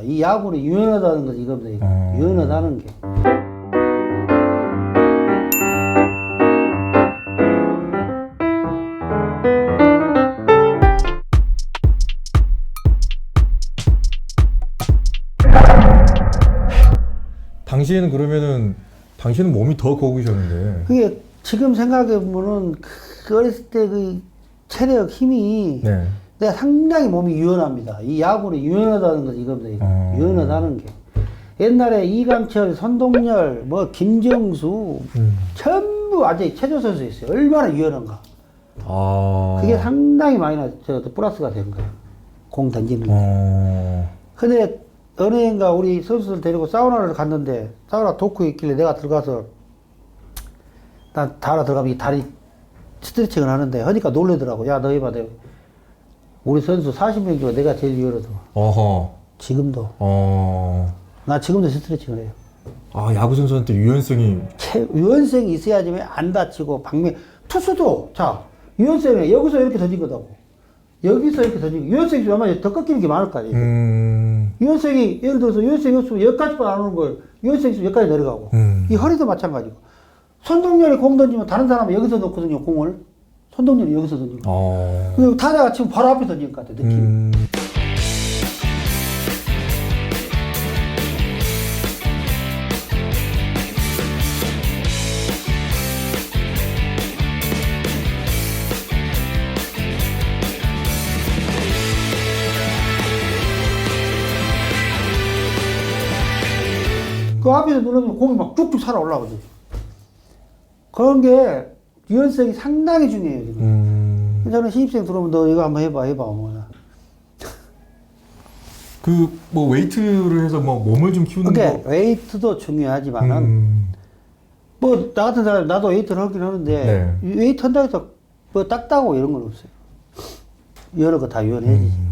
겁니다. 이 야구는 유연하다는 것이 이겁니다. 이거. 음. 유연하다는 게. 당시에는 그러면은 당시에는 몸이 더 거구셨는데. 그게 지금 생각해 보면은 그 어렸을 때 그 체력 힘이 네. 내가 상당히 몸이 유연합니다. 이 야구는 유연하다는 것이 이겁니다. 음. 유연하다는 게. 옛날에 이강철, 선동열, 뭐 김정수 음. 전부 완전히 체조 선수였어요. 얼마나 유연한가. 아. 그게 상당히 많이 나, 저, 플러스가 된 거예요. 공 던지는 게. 어. 근데 어느 해인가 우리 선수들 데리고 사우나를 갔는데 사우나 도크에 있길래 내가 들어가서 난 다라 들어가면 이 다리 스트레칭을 하는데 하니까 놀래더라고. 야, 너 해봐. 내가. 우리 선수 40명 중에 내가 제일 유연하더만. 어허. 지금도. 어. 나 지금도 스트레칭을 해요. 아 야구 선수한테 유연성이. 체, 유연성이 있어야지 안 다치고 방면 투수도 자 유연성이 여기서 이렇게 던진 거다고 여기서 이렇게 던진 거 유연성이 좀 아마 더 꺾이는 게 많을 거 아니에요 음. 유연성이 예를 들어서 유연성이 없으면 여기까지만 안 오는 걸 유연성이 있으면 여기까지 내려가고 음. 이 허리도 마찬가지고 손동열이 공 던지면 다른 사람은 여기서 놓거든요 공을 손동열이 여기서 던지고 어. 그 타자가 지금 바로 앞에 던질 것 같아 느낌 음. 그 앞에서 누르면 공이 막 쭉쭉 살아 올라오지 그런 게 유연성이 상당히 중요해요 지금 음. 저는 신입생 들어오면 너 이거 한번 해봐 해봐 뭐 그뭐 웨이트를 해서 뭐 몸을 좀 키우는 그게 거. 웨이트도 중요하지만은 음. 뭐 나 같은 사람 나도 웨이트를 하긴 하는데 네. 웨이트 한다고 해서 뭐 딱따고 이런 건 없어요. 여러 거 다 유연해지지. 음.